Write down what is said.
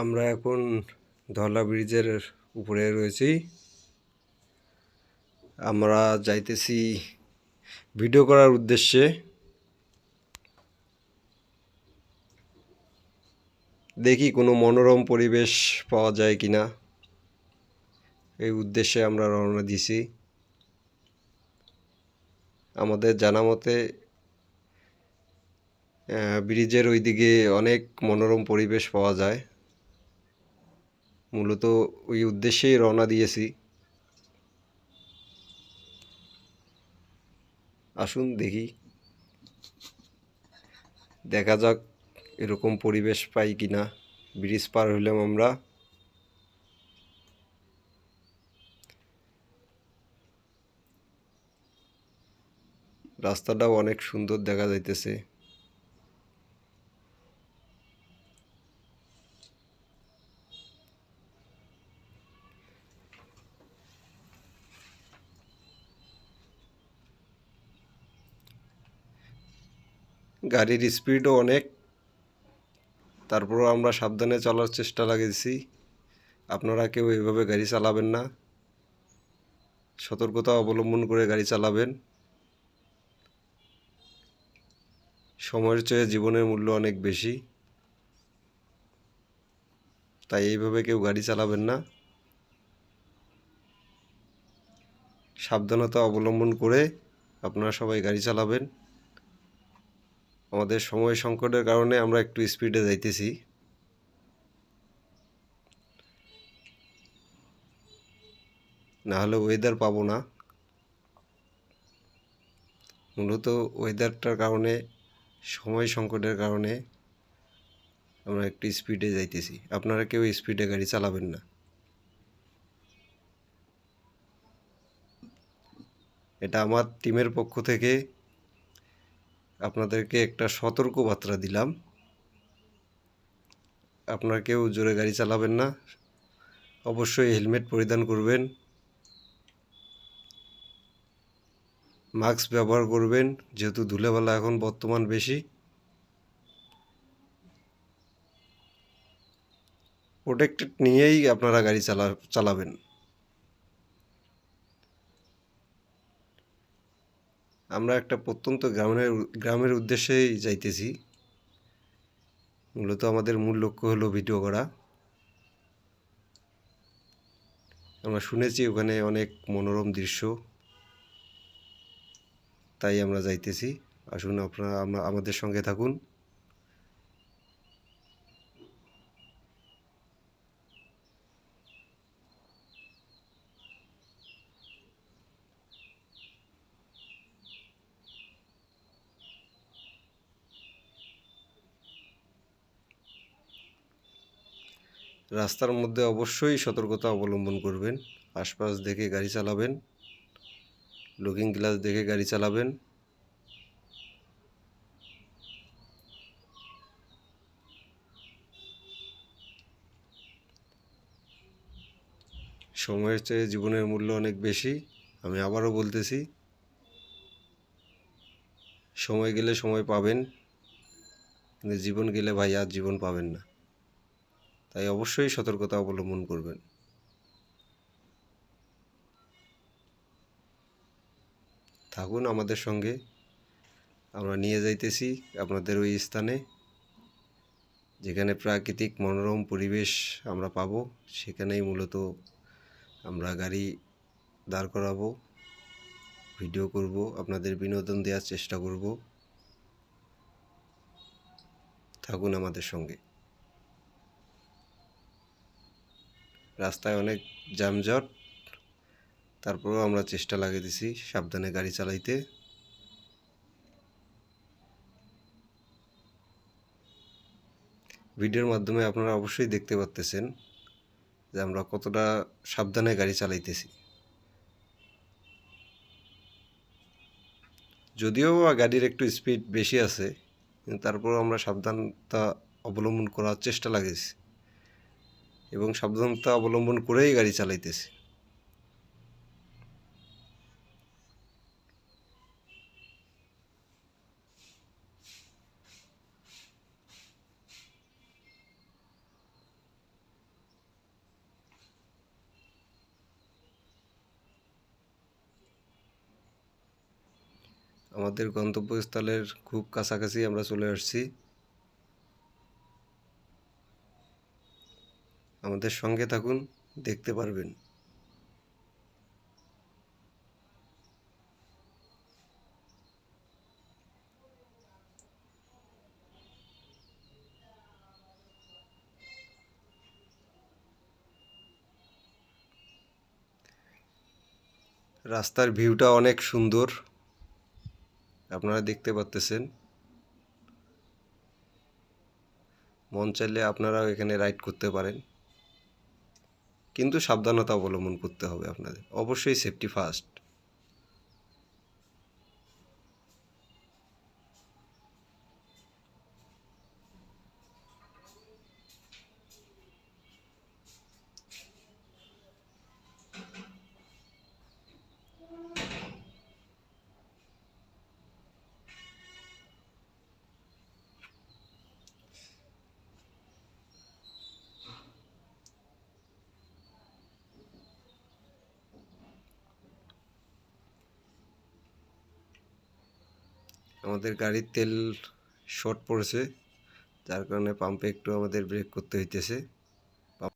আমরা এখন ধলা ব্রিজের উপরে রয়েছি। আমরা যাইতেছি ভিডিও করার উদ্দেশ্যে। দেখি কোনো মনোরম পরিবেশ পাওয়া যায় কিনা। এই উদ্দেশ্যে আমরা রওনা দিছি। আমাদের জানা মতে ব্রিজের ওইদিকে অনেক মনোরম পরিবেশ পাওয়া যায়। মূলত ওই উদ্দেশ্যেই রওনা দিয়েছি। আসুন দেখি। দেখা যাক এরকম পরিবেশ পাই কিনা। ব্রিজ পার হইলাম আমরা। রাস্তাটাও অনেক সুন্দর দেখা যাইতেছে। গাড়ির স্পিডও অনেক। তারপরও আমরা সাবধানে চলার চেষ্টা লাগিয়েছি আপনারা কেউ এইভাবে গাড়ি চালাবেন না। সতর্কতা অবলম্বন করে গাড়ি চালাবেন। সময়ের চেয়ে জীবনের মূল্য অনেক বেশি। তাই এইভাবে কেউ গাড়ি চালাবেন না। সাবধানতা অবলম্বন করে আপনারা সবাই গাড়ি চালাবেন। আমাদের সময় সংকটের কারণে আমরা একটু স্পিডে যাইতেছি। না হলে ওয়েদার পাবো না। মূলত ওয়েদারটার কারণে, সময় সংকটের কারণে আমরা একটু স্পিডে যাইতেছি। আপনারা কেউ স্পিডে গাড়ি চালাবেন না। এটা আমার টিমের পক্ষ থেকে আপনাদেরকে একটা সতর্ক বার্তা দিলাম। আপনারা কেউ জোরে গাড়ি চালাবেন না। অবশ্যই হেলমেট পরিধান করবেন। মাস্ক ব্যবহার করবেন, যেহেতু ধুলেবেলা এখন বর্তমান বেশি। প্রোটেক্টেড নিয়েই আপনারা গাড়ি চালা, চালাবেন। আমরা একটা প্রত্যন্ত গ্রামের গ্রামের উদ্দেশ্যেই যাইতেছি। মূলত আমাদের মূল লক্ষ্য হলো ভিডিও করা। আমরা শুনেছি ওখানে অনেক মনোরম দৃশ্য। তাই আমরা যাইতেছি। আসুন আপনারা আমাদের সঙ্গে থাকুন। রাস্তার মধ্যে অবশ্যই সতর্কতা অবলম্বন করবেন। আশপাশ দেখে গাড়ি চালাবেন। লুকিং গ্লাস দেখে গাড়ি চালাবেন। সময়ের চেয়ে জীবনের মূল্য অনেক বেশি, আমি আবারও বলতেছি। সময় গেলে সময় পাবেন, কিন্তু জীবন গেলে ভাই আর জীবন পাবেন না। তাই অবশ্যই সতর্কতা অবলম্বন করবেন। থাকুন আমাদের সঙ্গে। আমরা নিয়ে যাইতেছি আপনাদের ওই স্থানে। যেখানে প্রাকৃতিক মনোরম পরিবেশ আমরা পাবো, সেখানেই মূলত আমরা গাড়ি দাঁড় করাবো, ভিডিও করব, আপনাদের বিনোদন দেওয়ার চেষ্টা করব। থাকুন আমাদের সঙ্গে। রাস্তায় অনেক যানজট। তারপরেও আমরা চেষ্টা লাগিয়ে দিছি সাবধানে গাড়ি চালাইতে। ভিডিওর মাধ্যমে আপনারা অবশ্যই দেখতে পাচ্তেছেন যে আমরা কতটা সাবধানে গাড়ি চালাইতেছি। যদিও গাড়ির একটু স্পিড বেশি আছে তারপরেও আমরা সাবধানতা অবলম্বন করার চেষ্টা লাগিয়েছি। এবং সাবধানতা অবলম্বন করেই গাড়ি চালাইতেছে। আমাদের গন্তব্যস্থলের খুব কাছাকাছি আমরা চলে আসছি। আমাদের সঙ্গে থাকুন, দেখতে পারবেন। রাস্তার ভিউটা অনেক সুন্দর, আপনারা দেখতে পাচ্তেছেন মন চাইলে আপনারাও এখানে রাইড করতে পারেন। কিন্তু সাবধানতা অবলম্বন করতে হবে আপনাদের। অবশ্যই সেফটি ফার্স্ট আমাদের গাড়ির তেল শর্ট পড়েছে যার কারণে পাম্পে একটু আমাদের ব্রেক করতে হইতেছে।